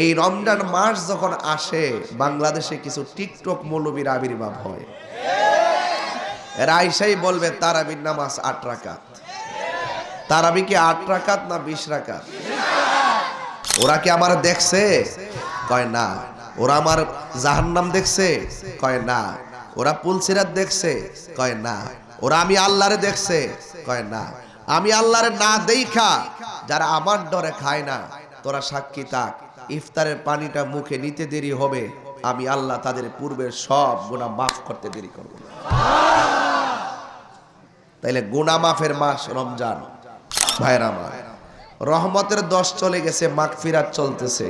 এই রমজান মাস যখন আসে, বাংলাদেশে কিছু টিকটক মৌলবীর আবির্ভাব হয়। এরা আইসাই বলবে, তারাবির নামাজ আট রাকাত। তারাবি কি আট রাকাত না বিশ রাকাত? ওরা কি আমার দেখছে? কয় না। ওরা আমার জাহান্নাম দেখছে? কয় না। ওরা পুলসিরাত দেখছে? কয় না। ওরা আমি আল্লাহরে দেখছে? কয় না। আমি আল্লাহরে না দেইখা যারা আমার ডরে খায় না। তোরা সাক্ষী থাক। ইফতারের পানিটা মুখে নিতে দেরি হবে। আমি আল্লাহ তাদের পূর্বের সব গুণা মাফ করতে দেরি করব তাইলে গুণা মাফের মাস রমজান। ভাইরা রহমতের দশ চলে গেছে, মাগফিরাত চলতেছে।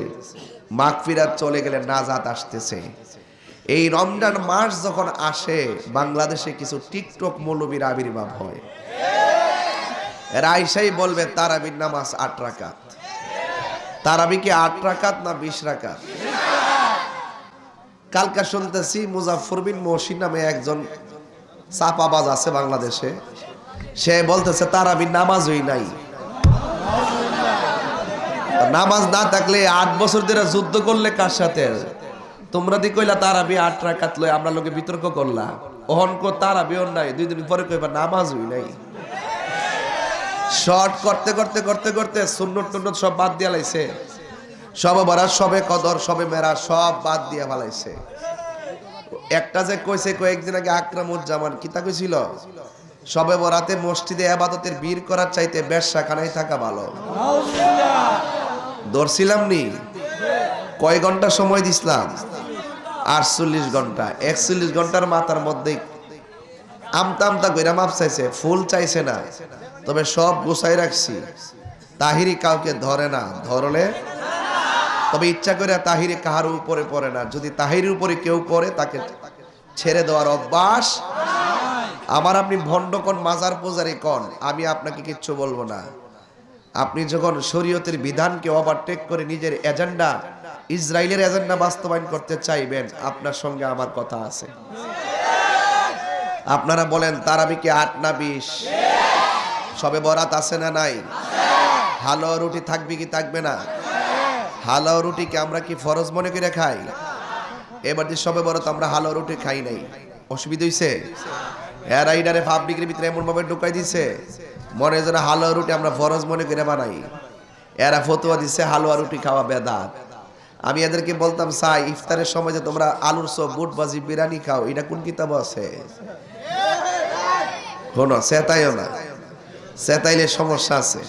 মাগফিরাত চলে গেলে নাজাত আসতেছে। এই রমজান মাস যখন আসে, বাংলাদেশে কিছু টিকটক মৌলবীর আবির্ভাব হয়। এরা আইসাই বলবে, তারাবির নামাজ আট রাকাত। তারাবি কি আট রাকাত না বিশ রাকাত? কালকা শুনতেছি মুজাফর বিন মহসিন নামে একজন চাপাবাজ আছে বাংলাদেশে। সে বলতেছে তারাবির নামাজই নাই। নামাজ না থাকলে আট বছর ধরে যুদ্ধ করলে কার সাথে? তোমরা দি কইলা তারাবি আট রাকাত লই আমরা লোকে বিতর্ক করলা ওহন কো তারাবিও নাই। দুই দিন পরে কইবা নামাজ নামাজই নাই। শর্ট করতে করতে করতে করতে সুন্নত টুন্নত সব বাদ দিয়া লাইছে। সবে বরাত সবে কদর, সবে মেরা, সব বাদ দিয়া ফেলাইছে। একটা যে কইছে কয়েকদিন আগে আকরামুজ্জামান কিতা কইছিল? সবে বরাতে মসজিদে আবাদতের বীর করার চাইতে ব্যবসাখানায় থাকা ভালো। ধরছিলাম নি? কয় ঘণ্টা সময় দিছিলাম? আটচল্লিশ ঘণ্টা। একচল্লিশ ঘণ্টার মাথার মধ্যে আমতা আমতা কইরা মাপ চাইছে, ফুল চাইছে না। তবে সব গুছাই রাখছি। তাহিরি কাউকে ধরে না, ধরলে? তবে ইচ্ছা করে তাহিরি কাহার উপরে পড়ে না। যদি তাহিরির উপরে কেউ পড়ে, তাকে ছেড়ে দেওয়ার অভ্যাস? আমার আপনি ভণ্ডকন মাজার পূজারি কন? আমি আপনাকে কিচ্ছু বলব না। আপনি যখন শরীয়তের বিধানকে ওভারটেক করে নিজের এজেন্ডা ইসরায়েলের এজেন্ডা বাস্তবায়ন করতে চাইবেন, আপনার সঙ্গে আমার কথা আছে। আপনারা বলেন, তারাবি কি আট না বিশ? সবে বরাত আছে না নাই? হালো রুটি থাকবে কি থাকবে না? হালো রুটিকে আমরা কি ফরজ মনে করে খাই? এবার যে সবে বরাত আমরা হালো রুটি খাই নাই। অসুবিধা হইছে? এরা ইডারে ফাবলিকের ভিতরে এমন ভাবে ঢুকাই দিছে। মনে যেন হালুয়া রুটি আমরা ফরজ মনে করে বানাই। এরা ফতুয়া দিছে, হালুয়া রুটি খাওয়া বেদাত। আমি এদেরকে বলতাম, সাই, ইফতারের সময় যে তোমরা আলুর সব বুট বাজি বিরিয়ানি খাও, এটা কোন কিতাব আছে? শোনো, সেতাইও না। সেতাইলে সমস্যা আছে।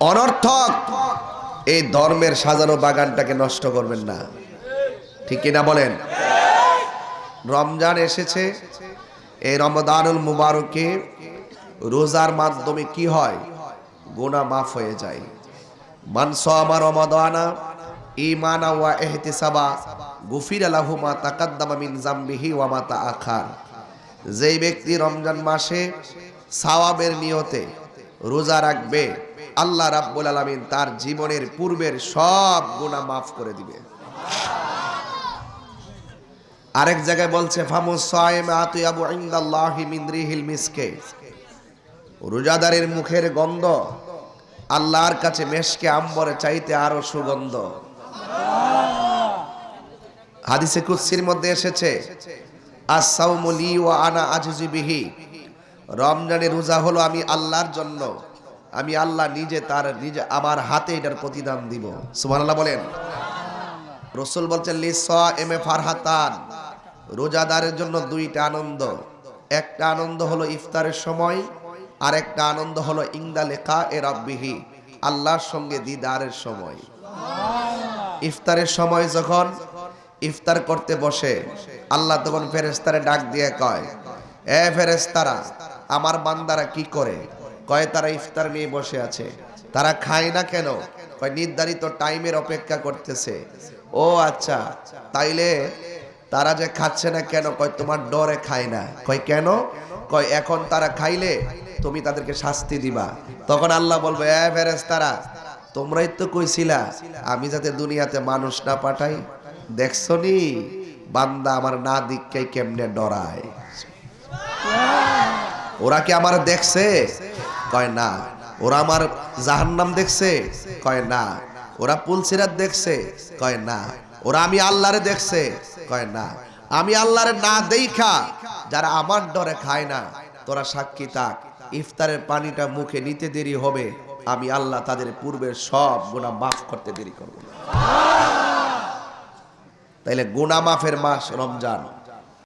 অনর্থক এই ধর্মের সাজানো বাগানটাকে নষ্ট করবেন না। ঠিক কিনা বলেন? রমজান এসেছে, এই রমদানুল মুবারকে রোজার মাধ্যমে কি হয়? গোনা মাফ হয়ে যায়। মানস আমার রমাদানা ইমানা ওয়া ইহতিসাবা, গুফির আলাহু মা তাকাদ্দামা মিন জামবিহি ওয়া মা তাআখার। যেই ব্যক্তি রমজান মাসে সাওয়াবের নিয়তে রোজা রাখবে, আল্লাহ রাব্বুল আলামিন তার জীবনের পূর্বের সব গুনাহ মাফ করে দিবে। আরেক জায়গায় বলছে, ফামুস সাইম আতুয়াবু ইনদাল্লাহি মিন রিহিল মিসকে। রোজাদারের মুখের গন্ধ আল্লাহর কাছে মেশকে আম্বরে চাইতে আরও সুগন্ধ। হাদিসে কুদসির মধ্যে এসেছে আসাউমু লি ওয়া আনা আজজি বিহি। রমজানের রোজা হলো আমি আল্লাহর জন্য। আমি আল্লাহ নিজে তার নিজে, আমার হাতে এটার প্রতিদান দিব। সুবহানাল্লাহ বলেন। রসুল বলছেন লিসা এম এ ফারহাতান। রোজাদারের জন্য দুইটা আনন্দ। একটা আনন্দ হলো ইফতারের সময় আর একটা আনন্দ হলো ইংদা লেখা এ রব্বিহি, আল্লাহর সঙ্গে দিদারের সময়। ইফতারের সময় যখন ইফতার করতে বসে, আল্লাহ তখন ফেরেস্তারে ডাক দিয়ে কয়, এ ফেরেস্তারা আমার বান্দারা কি করে? কয়, তারা ইফতার নিয়ে বসে আছে। তারা খায় না কেন? কয়, নির্ধারিত টাইমের অপেক্ষা করতেছে। ও আচ্ছা তাইলে তারা যে খাচ্ছে না কেন? কয়, তোমার ডরে খায় না। কয়, কেন? কয়, এখন তারা খাইলে তুমি তাদেরকে শাস্তি দিবা। তখন আল্লাহ বলবে, এ ফেরেস তারা তোমরাই তো কইছিলা, আমি যাতে দুনিয়াতে মানুষ না পাঠাই। দেখছ নি বান্দা আমার না দিককে কেমনে ডরায়? ওরা কি আমার দেখছে? কয় না। ওরা আমার জাহান্নাম দেখছে? কয় না। ওরা পুলসিরাত দেখছে? কয় না। ওরা আমি আল্লাহরে দেখছে? কয় না। আমি আল্লাহরে না দেইখা, যারা আমার ডরে খায় না, তোরা সাক্ষী থাক। ইফতারের পানিটা মুখে নিতে দেরি হবে। আমি আল্লাহ তাদের পূর্বের সব গুণা মাফ করতে দেরি করব। তাইলে গুণামাফের মাস রমজান।